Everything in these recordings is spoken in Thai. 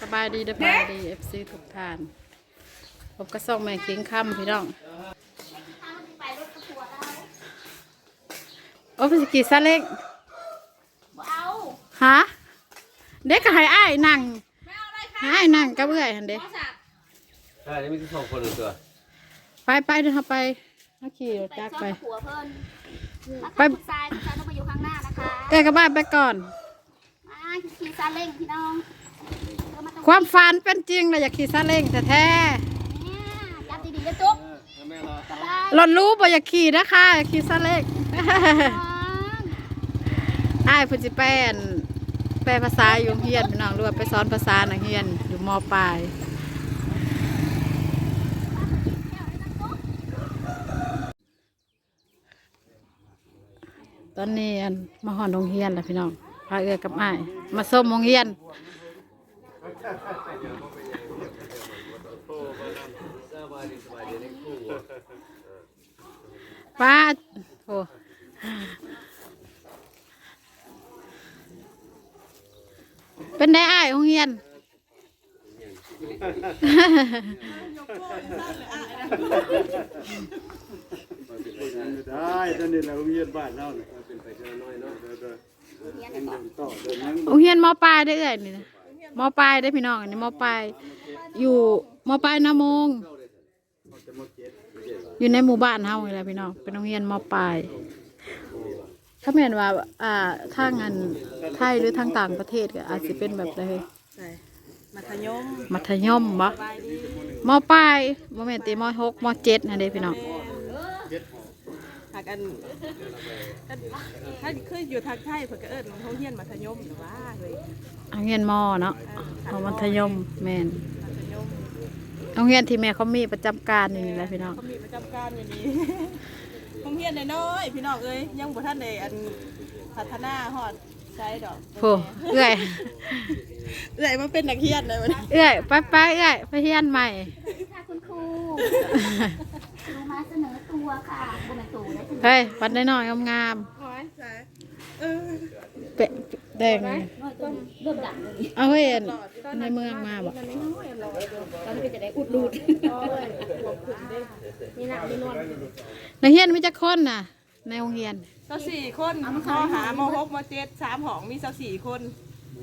สบายดีเด้อพาดีเอฟซีทุกท่านผมก็ส่งแม่คิงคำพี่น้องไปรถกระทัวได้โอ้พี่กี่ซาเล้งบ่เอาฮะเด็กก็ให้อ้ายนั่งไม่เอาอะไรค่ะให้อ้ายนั่งกับเอื้อยหันเด้พ่อสักใช่นี่มีที่สองคนหนึ่งตัวไปไปเดินเข้าไปเอาขี่รถไปจักรซ่อไปนกับผัวเพิ่นมาไปทำผู้ชายผู้ชายต้องมาอยู่ข้างหน้านะคะเอื้อยกับบ้านไปก่อนมาขี่ซาเล้งพี่น้องเออมาตรง ความฝันเป็นจริงเลยอยากขี่ซาเล้งแต่แท้เนี่ยยับดีๆนะจุ๊บแม่รอสบายรถรู้บ่อยากขี่นะคะอยากขี่ซาเล้งน้องอ้ายเพุ่นสิแปลนแปลภาษาอยู่โรงเฮียนพี่น้องหรือว่าไปสอนภาษานักเรียนอยู่มปลายตอนนี้อันมาหอนโรงเรียนแล้วพี่น้องพาเอื้อกับอ้ายมาส้มโรงเรียน ป้าโอ้เป็นได้อ้ายโรงเรียนได้ตอนนี้เราเวียนบ้านเราเนี่ยเป็นไปเท่าน้อยเนาะเดินต่อเดินยังโรงเรียนมอปลายได้เอ่ยนี่นะ มปลายได้อพี่น้องอันนี้มปลายอยู่มปลายนาโมงจะมาเก็บอยู่ในหมู่บ้านเฮานี่แหละพี่น้องเป็นโรงเรียนมปลายถ้าแม่นว่าอ่าทางอันไทยหรือทางต่างประเทศก็อาจจะเป็นแบบใดใช่มัธยมมัธยมบ่ปลายดีมปลายบ่แม่นติมหกมเจ็ดนั่นเด้พี่น้องหากอันอันถ้าคืออยู่ทางไทยเพิ่นก็เอิ้นโรงเรียนมัธยมหรือว่าเฮ้ยโรงเรียนมเนาะเอามัธยมแม่นมัธยมโรงเรียนที่แม่เขามีประจำการอยู่นี่แหละพี่น้องเขามีประจำการอยู่นี่โรงเรียนน้อยๆพี่น้องเอ้ยยังบ่ทันได้อันพัฒนาฮอดใช้ดอกโอ้เอื้อยเอ้ยมาเป็นนักเรียนเลยวันนี้เอื้อยไปไปเอื้อยไปเรียนใหม่ค่ะคุณครูครูมาเสนอตัวค่ะบน เป็นตูนะคุณเฮ้ยวันได้น้อยๆงามโอ้ยใช่เออๆเปะแดงน้อยตัวเริ่มดังเลยเอาเห็นในเมืองมาบอกตอนนี้จะได้อุดรูดนี่นะนี่นวลนักเรียนมีจักคนน่ะ ในโรงเรียนเจ้าสี่คนมหามหกมเจ็ดสามหองมีเจ้าสี่คน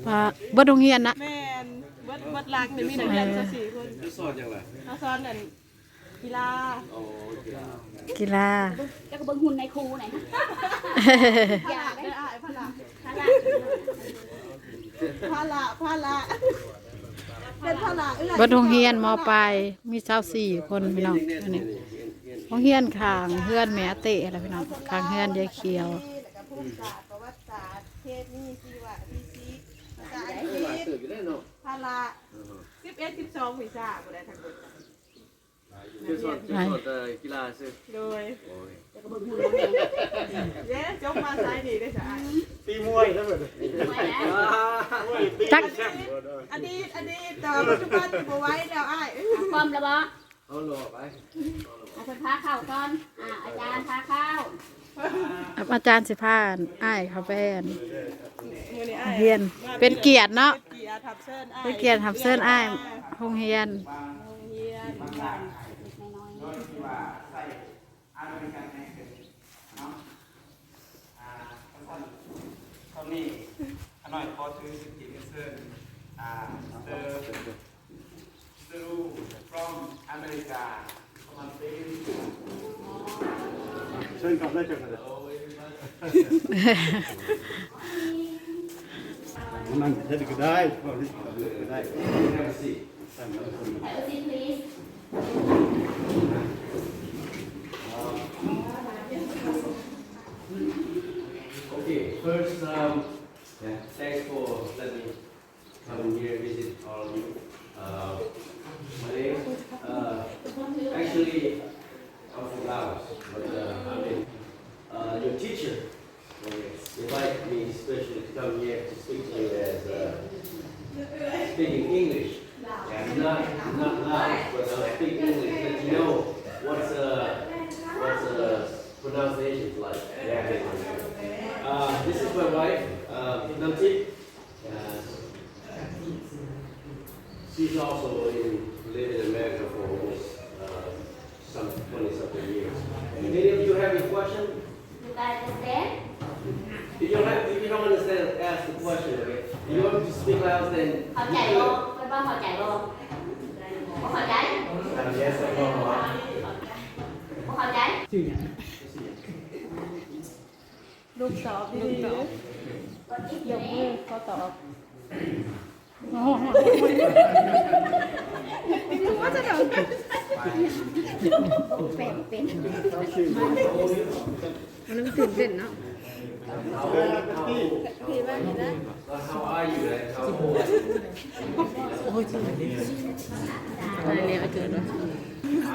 พาเบิดโรงเรียนนะแม่นเบิดเบิดหลักเนี่ยมีนักเรียนเจ้าสี่คนจะสอนยังไงเขาสอนอัน กีฬาโอ้กีฬากีฬาแล้วก็เบิ่งหุ่นในครูหน่อยพละได้อายพละค่ะละพละพละเป็นพละเอื้อยเบิดโรงเรียนมปลายมีเจ้าสี่คนพี่น้องอันนี้โรงเรียนข้างเฮือนแม่เตะอะไรพี่น้องข้างเฮือนยายเขียวแล้วก็ภูมิศาสตร์ประวัติศาสตร์เทศนี่ชีวะฟิสิกส์ภาษาอังกหลายฤษตื่นอยู่ได้เนาะพละสิบเอ็ดสิบสองวิชาบ่ได้ทั้งหมด จะสอนจะสอนแต่กีฬาสิโดยโอ้ยแล้วก็เบิ่งหุ่นแล้วเนี่ยเย้จบมาสายดีได้สะอาดตีมวยทั้งหมดสวยแล้วมวยตีจักอดีตอดีตแต่ปัจจุบันที่บ่ไหว้แล้วอ้ายความระบอเอาหล่อไปอาจารย์พาเข้าก่อน อ่าอาจารย์พาเข้าอาจารย์สิพานอ้ายเขาเป็นมื้อนี้อ้ายเรียน เป็นเกียรติเนาะเป็นเกียรติทับเชิญอ้ายเป็นเกียรติทับเส้นอ้ายโรงเรียนโรงเรียนบ้าน ตอนนี้อันหน่อยขอถือสิทธิเซิร์อ่าเซอร์เซอรู from อเมริกาเข้ามาเป็นเชิญกลับได้จังเลยนั่งเฮ็ดก็ได้พอที่ก็ได้ตั้งแล้วคน Have a seat please Okay, first, um, yeah, thanks for letting me come here visit all of you. Uh, my name, uh, actually, I'm from Laos, but uh, I'm in, uh, your teacher. Invite me especially to come here to speak to you as uh, speaking English. Yeah, not not Laos, but uh, speak understand? If you don't have, if you don't understand, ask the question, okay? If you want to speak loud, then. เข้าใจบ่เพิ่นว่าเข้าใจบ่บ่เข้าใจ Yes, I know. บ่เข้าใจลูกตอบลูกตอบ What is ย your กมื อ name เขาตอบเป็นเป็นมันนึกตื่นเต้นเนาะ How, how, พี่ว่าเห็นนะ how are you? Like, how old? อะไรเรียกเกิดวะ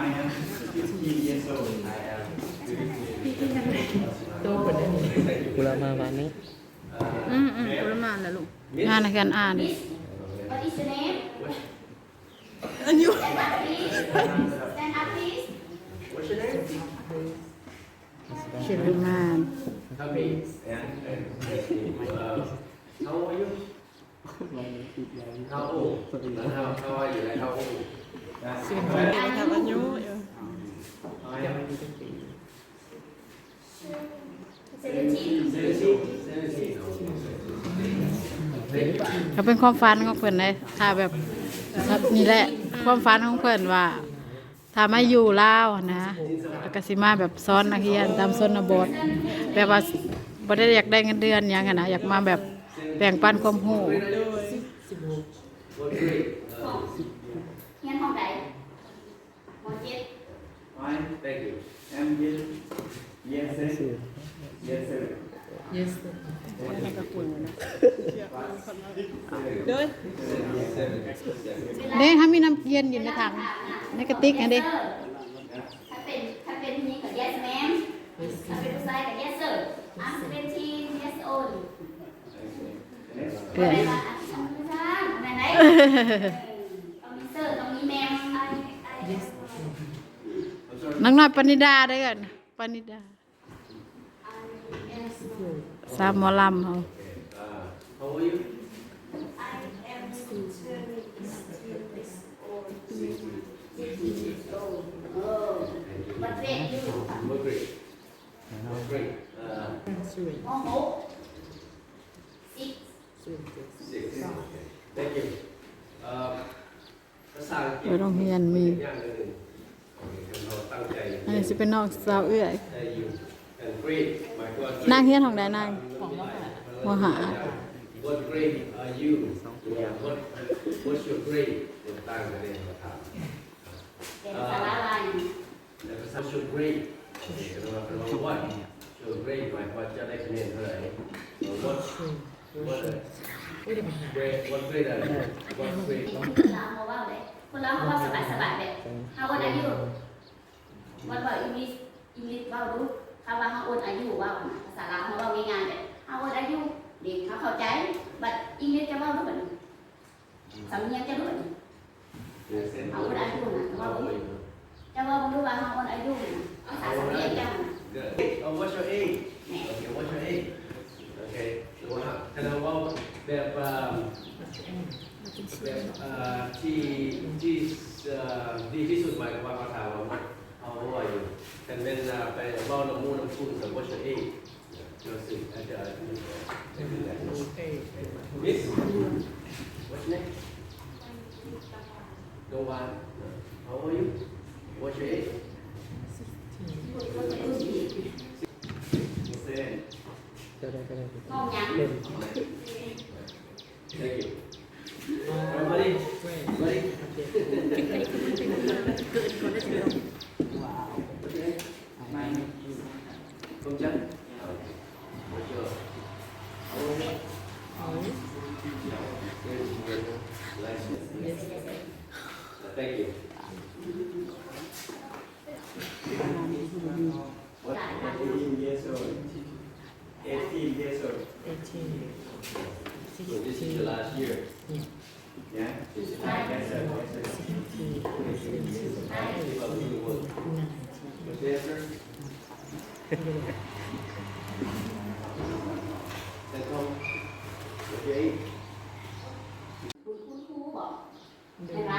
I am 15 years old. I am. ตัวคนนี้กุลามาวันนี้อืมอืมประมาณแล้วลูกงานในการอ่าน What is your name อายุ ชื่อประมาณ Happy. Yeah. Uh, how old are you? How old? And how, how are you? Like how old? สิบคนเดียวครับอายุ I am 17 seventeen. Seventeen. Thank you. เขาเป็นความฝันของเพิ่นเลยถ้าแบบนี่แหละความฝันของเพิ่นว่าถ้ามาอยู่ลาวนะแล้ว ก็สิมาแบบสอนนักเรียนตามชนบทแบบว่าบ่ได้อยากได้เงินเดือนหยังอะนะอยากมาแบบแบ่งปันความรู้ What grade? ห้องเรียนห้องใดม .7 Fine. Thank you. I'm here. Yes, sir. Yes, sir. เด้อเด้ถ้ามีน้ำเย็นอยู่ในถังในกระติกอันเด้ ถ้าเป็นถ้าเป็นผู้หญิงก็ yes ma'am ถ้าเป็นผู้ชายก็ yes sir I'm 17 years old เพื่อนไม่ว่าอะต้องมีจ้างไหนไหนต้องมีเซอร์ต้องมีแมมน้องน้อยปณิดาได้กันปณิดาสามมอลำเขา Uh, how old ไปโรงเรียนมีอย่างหนึ่งโอเคเราตั้งใจอันนี้สิเป็นน้องสาวเอื้อยได้อยู่ and grade หมายความว่นางเฮียนของใดนางมหา What grade are you Yeah, what What's your grade คนตั้งประเด็นมาถามเป็นสาราลายแล้วก็ What's your grade เราเรา what your grade หมายความว่าจะได้คะแนนเท่าไหร่ what คนเราเขาว่าเลยคนเราเขาว่าสบายสบายแบบเขาวันอายุวันว่าอังกฤษอังกฤษว่ารู้เขาว่าเขาโอนอายุว่าภาษาลาวเขาว่าง่ายๆแบบเขาโอนอายุเด็กเขาเข้าใจบัดอังกฤษจะว่ารู้แบบสำเนียงจะรู้แบบเขาโอนอายุนะเขาว่าจะว่ารู้ว่าเขาโอนอายุภาษาสำเนียงจะ Good. Oh, what's your age? Okay, what's your age? Okay. ดูนะแต่เราว่าแบบเอ่อแบบเอ่อ ที่ที่เอ่อดีที่สุดหมายความว่าเขาถามว่าเอาว่าอยู่แต่เป็นอ่อไปเว่าน้ำมูกน้ำคุณแต่ what's your age? เราสิอาจจะ Miss what's your name? Go on. How old are you? What's your age? Listen. ก็ได้ก็ได้งงยัง Thank you. Thank you. What? 18 years old. 18 years old. So this is your last year. Yeah? This is Yes, sir. Yes, sir. Keep up the good work. What's the answer? Send home. Okay. คุณครูบอกบ๊ายบ